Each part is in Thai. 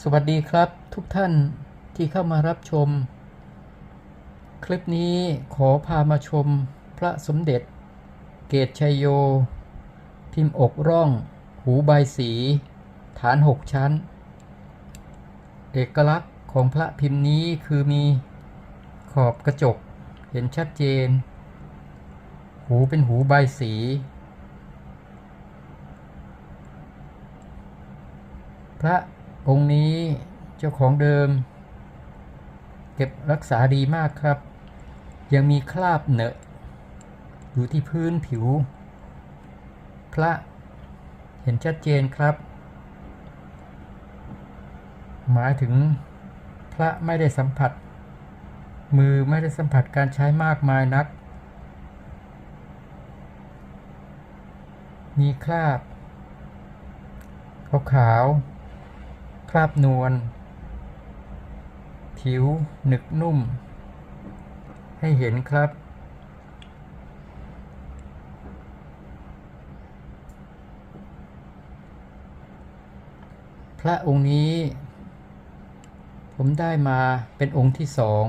สวัสดีครับทุกท่านที่เข้ามารับชม คลิปนี้ขอพามาชมพระสมเด็จ เกตชัยโย พิมพ์อกร่อง หูใบสี ฐานหกชั้น เอกลักษณ์ของพระพิมพ์นี้คือมีขอบกระจกเห็นชัดเจน หูเป็นหูใบสีพระ องค์นี้เจ้าของเดิม เก็บรักษาดีมากครับ ยังมีคราบเหนอะอยู่ที่พื้นผิว พระเห็นชัดเจนครับ หมายถึงพระไม่ได้สัมผัส มือไม่ได้สัมผัสการใช้มากมายนัก มีคราบขาวๆ คราบนวล ผิวหนึกนุ่ม ให้เห็นครับ พระองค์นี้ ผมได้มาเป็นองค์ที่สอง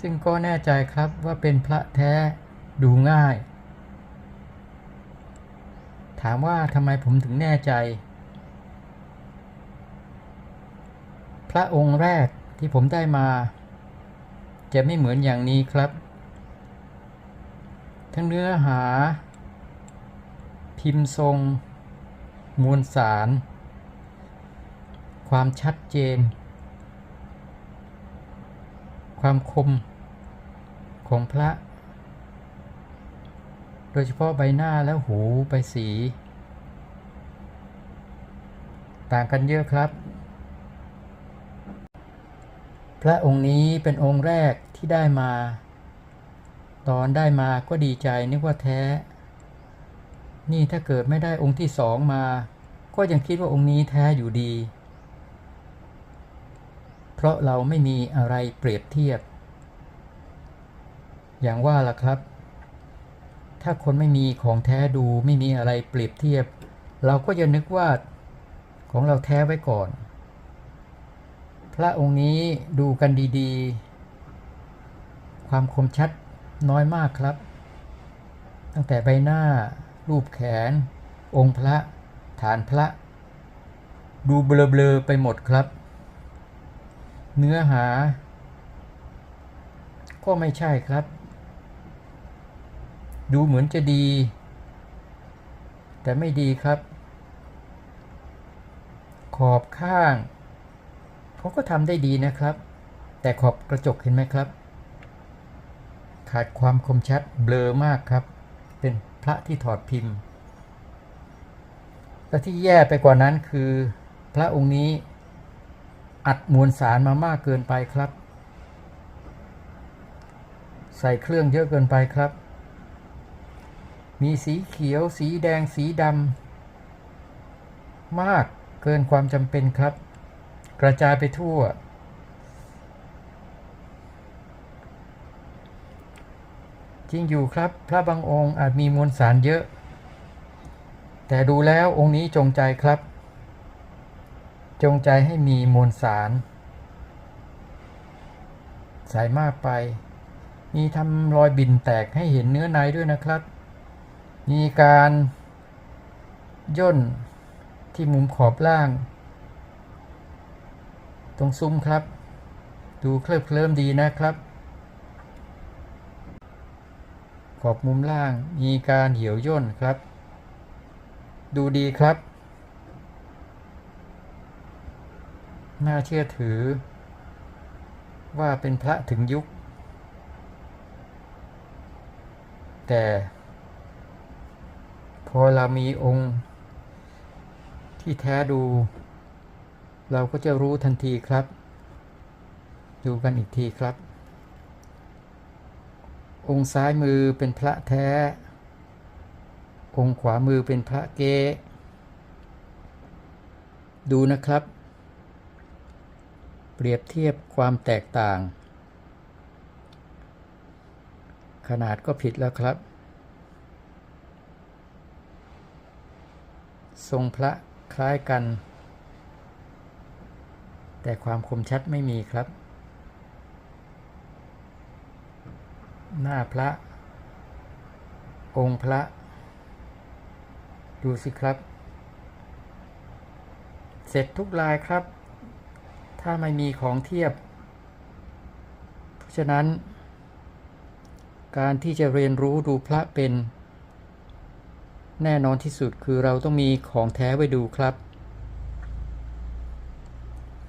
ซึ่งก็แน่ใจครับว่าเป็นพระแท้ดูง่าย ถามว่าทำไมผมถึงแน่ใจ พระองค์แรกที่ผมได้มา จะไม่เหมือนอย่างนี้ครับ ทั้งเนื้อหา พิมพ์ทรง มวลสาร ความชัดเจน ความคมของพระ โดยเฉพาะใบหน้าและหูใบสี ต่างกันเยอะครับ พระองค์นี้เป็นองค์แรกที่ได้มา ตอนได้มาก็ดีใจนึกว่าแท้ นี่ถ้าเกิดไม่ได้องค์ที่สองมา ก็ยังคิดว่าองค์นี้แท้อยู่ดี เพราะเราไม่มีอะไรเปรียบเทียบ อย่างว่าล่ะครับ ถ้าคนไม่มีของแท้ดูไม่มีอะไรเปรียบเทียบ เราก็จะนึกว่าของเราแท้ไว้ก่อน พระองค์นี้ดูกันดีๆ ความคมชัดน้อยมากครับ ตั้งแต่ใบหน้า รูปแขน องค์พระ ฐานพระ ดูเบลอๆไปหมดครับ เนื้อหา ก็ไม่ใช่ครับ ดูเหมือนจะดี แต่ไม่ดีครับ ขอบข้าง เขาก็ทำได้ดีนะครับ แต่ขอบกระจกเห็นไหมครับ ขาดความคมชัดเบลอมากครับ เป็นพระที่ถอดพิมพ์ และที่แย่ไปกว่านั้นคือ พระองค์นี้ อัดมวลสารมามากเกินไปครับ ใส่เครื่องเยอะเกินไปครับ มีสีเขียว สีแดงสีดำมากเกินความจำเป็นครับ กระจายไปทั่ว จริงอยู่ครับ พระบางองค์อาจมีมวลสารเยอะ แต่ดูแล้วองค์นี้จงใจครับ จงใจให้มีมวลสาร ใส่มากไป มีทำรอยบินแตกให้เห็นเนื้อในด้วยนะครับ มีการย่นที่มุมขอบล่าง ตรงซุ้มครับ ดูเคลิบเคลิ้มดีนะครับ ขอบมุมล่างมีการเหี่ยวย่นครับ ดูดีครับ น่าเชื่อถือ ว่าเป็นพระถึงยุค แต่ พอเรามีองค์ที่แท้ดู เราก็จะรู้ทันทีครับ ดูกันอีกทีครับ องค์ซ้ายมือเป็นพระแท้ องค์ขวามือเป็นพระเกดูนะครับ เปรียบเทียบความแตกต่าง ขนาดก็ผิดแล้วครับ ทรงพระคล้ายกัน แต่ความคมชัดไม่มีครับ หน้าพระ องค์พระ ดูสิครับ เสร็จทุกลายครับ ถ้าไม่มีของเทียบ เพราะฉะนั้น การที่จะเรียนรู้ดูพระเป็น แน่นอนที่สุดคือเราต้องมีของแท้ไว้ดูครับ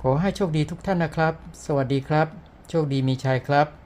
ขอให้โชคดีทุกท่านนะครับ สวัสดีครับ โชคดีมีชัยครับ